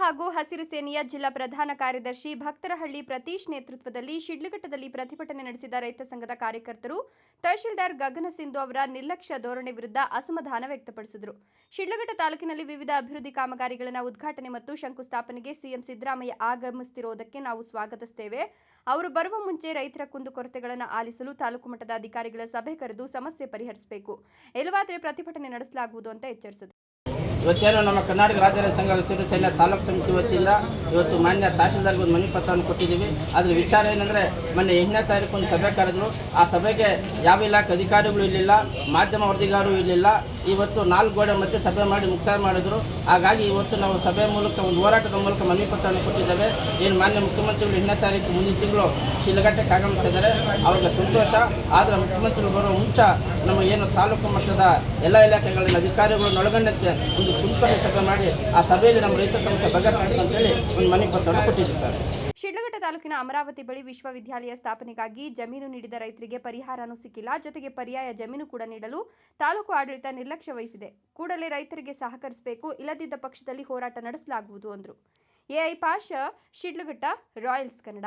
ಹಾಗೂ ಹಸಿರು ಸೇನೆಯ ಜಿಲ್ಲಾ ಪ್ರಧಾನ ಕಾರ್ಯದರ್ಶಿ ಭಕ್ತರಹಳ್ಳಿ ಪ್ರತೀಶ್ ನೇತೃತ್ವದಲ್ಲಿ ಶಿಡ್ಲಘಟ್ಟದಲ್ಲಿ ಪ್ರತಿಭಟನೆ ನಡೆಸಿದ ರೈತ ಸಂಘದ ಕಾರ್ಯಕರ್ತರು ತಹಶೀಲ್ದಾರ್ ಗಗನ ಸಿಂಧು ಅವರ ನಿರ್ಲಕ್ಷ್ಯ ಧೋರಣೆ ವಿರುದ್ಧ ಅಸಮಾಧಾನ ವ್ಯಕ್ತಪಡಿಸಿದರು. ಶಿಡ್ಲಘಟ್ಟ ತಾಲೂಕಿನಲ್ಲಿ ವಿವಿಧ ಅಭಿವೃದ್ಧಿ ಕಾಮಗಾರಿಗಳನ್ನು ಉದ್ಘಾಟನೆ ಮತ್ತು ಶಂಕುಸ್ಥಾಪನೆಗೆ ಸಿಎಂ ಸಿದ್ದರಾಮಯ್ಯ ಆಗಮಿಸುತ್ತಿರುವುದಕ್ಕೆ ನಾವು ಸ್ವಾಗತಿಸುತ್ತೇವೆ ಅವರು ಬರುವ ಮುಂಚೆ ರೈತರ ಕುಂದುಕೊರತೆಗಳನ್ನು ಆಲಿಸಲು ತಾಲೂಕು ಮಟ್ಟದ ಅಧಿಕಾರಿಗಳ ಸಭೆ ಕರೆದು ಸಮಸ್ಯೆ ಪರಿಹರಿಸಬೇಕು. ಇಲ್ಲವಾದರೆ ಪ್ರತಿಭಟನೆ ನಡೆಸಲಾಗುವುದು ಅಂತ ಎಚ್ಚರಿಸಿದರು. ಇವತ್ತೇನು ನಮ್ಮ ಕರ್ನಾಟಕ ರಾಜ್ಯ ಸಂಘ ಹಸಿರು ಸೇನೆ ತಾಲೂಕು ಸಮಿತಿ ವತಿಯಿಂದ ಇವತ್ತು ಮಾನ್ಯ ತಹಶೀಲ್ದಾರ್ಗೆ ಒಂದು ಮನವಿ ಪತ್ರವನ್ನು ಕೊಟ್ಟಿದ್ದೀವಿ. ಅದ್ರ ವಿಚಾರ ಏನಂದರೆ, ಮೊನ್ನೆ ಎಂಟನೇ ತಾರೀಕು ಒಂದು ಸಭೆ ಕರೆದ್ರು. ಆ ಸಭೆಗೆ ಯಾವ ಇಲಾಖೆ ಅಧಿಕಾರಿಗಳು ಇರಲಿಲ್ಲ, ಮಾಧ್ಯಮ ವರದಿಗಾರರು ಇರಲಿಲ್ಲ. ಇವತ್ತು ನಾಲ್ಕು ಗೋಡೆ ಮಧ್ಯೆ ಸಭೆ ಮಾಡಿ ಮುಕ್ತಾಯ ಮಾಡಿದ್ರು. ಹಾಗಾಗಿ ಇವತ್ತು ನಾವು ಸಭೆ ಮೂಲಕ, ಒಂದು ಹೋರಾಟದ ಮೂಲಕ ಮನವಿ ಪತ್ರವನ್ನು ಕೊಟ್ಟಿದ್ದೇವೆ. ಏನು ಮಾನ್ಯ ಮುಖ್ಯಮಂತ್ರಿಗಳು ಎಂಟನೇ ತಾರೀಕು ಮುಂದಿನ ತಿಂಗಳು ಶಿಲಘಟ್ಟಕ್ಕೆ ಆಗಮಿಸಿದ್ದಾರೆ ಅವ್ರಿಗೆ ಸಂತೋಷ. ಆದರೆ ಮುಖ್ಯಮಂತ್ರಿಗಳು ಬರೋ ಮುಂಚೆ ನಮ್ಮ ಏನು ತಾಲೂಕು ಮಟ್ಟದ ಎಲ್ಲ ಇಲಾಖೆಗಳಲ್ಲಿ ಅಧಿಕಾರಿಗಳನ್ನು ಒಳಗೊಂಡಂತೆ ಒಂದು ಕುಂಕುಮ ಸಭೆ ಮಾಡಿ ಆ ಸಭೆಯಲ್ಲಿ ನಮ್ಮ ರೈತ ಸಮಸ್ಯೆ ಬಗೆಹರಿಸಬೇಕು ಅಂತೇಳಿ ಒಂದು ಮನೆ ಪತ್ರವನ್ನು ಕೊಟ್ಟಿದ್ದೀವಿ ಸರ್. ಶಿಡ್ಲಘಟ್ಟ ತಾಲೂಕಿನ ಅಮರಾವತಿ ಬಳಿ ವಿಶ್ವವಿದ್ಯಾಲಯ ಸ್ಥಾಪನೆಗಾಗಿ ಜಮೀನು ನೀಡಿದ ರೈತರಿಗೆ ಪರಿಹಾರನೂ ಸಿಕ್ಕಿಲ್ಲ. ಜೊತೆಗೆ ಪರ್ಯಾಯ ಜಮೀನು ಕೂಡ ನೀಡಲು ತಾಲೂಕು ಆಡಳಿತ ನಿರ್ಲಕ್ಷ್ಯ ವಹಿಸಿದೆ. ಕೂಡಲೇ ರೈತರಿಗೆ ಸಹಕರಿಸಬೇಕು, ಇಲ್ಲದಿದ್ದ ಪಕ್ಷದಲ್ಲಿ ಹೋರಾಟ ನಡೆಸಲಾಗುವುದು ಅಂದರು. AI Pasha, Shidlaghatta, Royals Kannada.